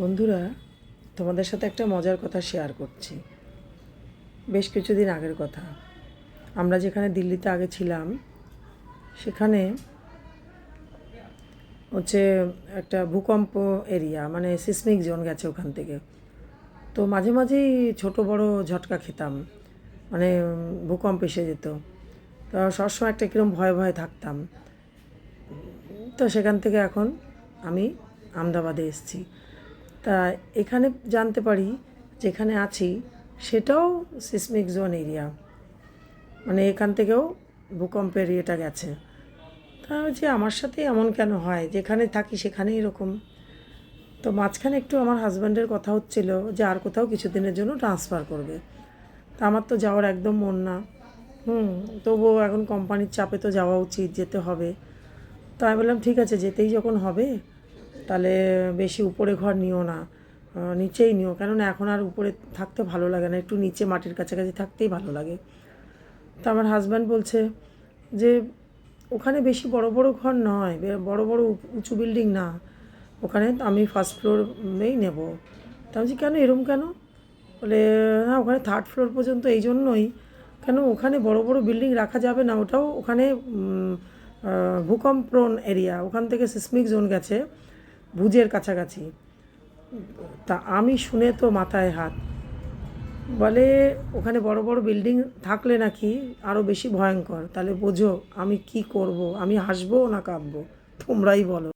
বন্ধুরা, তোমাদের সাথে একটা মজার কথা শেয়ার করছি। বেশ কিছুদিন আগের কথা। আমরা যেখানে দিল্লিতে আগে ছিলাম, সেখানে হচ্ছে একটা ভূকম্প এরিয়া মানে সিসমিক জোন গেছে ওখান থেকে। তো মাঝে মাঝেই ছোট বড় ঝটকা খেতাম মানে ভূকম্প এসে যেত। তো সবসময় একটা কীরকম ভয়ে ভয়ে থাকতাম। তো সেখান থেকে এখন আমি আমদাবাদে এসেছি। তা এখানে জানতে পারি যেখানে আছি, সেটাও সিসমিক জোন এরিয়া মানে এখান থেকেও ভূকম্পের ইয়েটা গেছে। তা যে আমার সাথে এমন কেন হয়? যেখানে থাকি সেখানেই এরকম। তো মাঝখানে একটু আমার হাজব্যান্ডের কথা হচ্ছিল যে আর কোথাও কিছুদিনের জন্য ট্রান্সফার করবে। তা আমার তো যাওয়ার একদম মন না। হুম, তবুও এখন কোম্পানির চাপে তো যাওয়া উচিত, যেতে হবে। তো আমি বললাম, ঠিক আছে, যেতেই যখন হবে তাহলে বেশি উপরে ঘর নিও না নিচেই নিও। কেননা এখন আর উপরে থাকতে ভালো লাগে না একটু নিচে মাটির কাছাকাছি থাকতেই ভালো লাগে। তো আমার হাজব্যান্ড বলছে যে ওখানে বেশি বড় বড় ঘর নয় বড় বড় উঁচু বিল্ডিং না। ওখানে আমি ফার্স্ট ফ্লোরেই নেব। তা বলছি, কেন? এরম কেন? বলে না ওখানে থার্ড ফ্লোর পর্যন্ত এই জন্যই। কেন? ওখানে বড় বড় বিল্ডিং রাখা যাবে না। ওটাও ওখানে ভূকম্পপ্রণ এরিয়া ওখান থেকে সিসমিক জোন গেছে। ভুজের কাছাকাছি। তা আমি শুনে তো মাথায় হাত। বলে, ওখানে বড় বড় বিল্ডিং থাকলে নাকি আরও বেশি ভয়ঙ্কর। তাহলে বোঝো আমি কি করব? আমি হাসবো না কাঁদবো? তোমরাই বলো।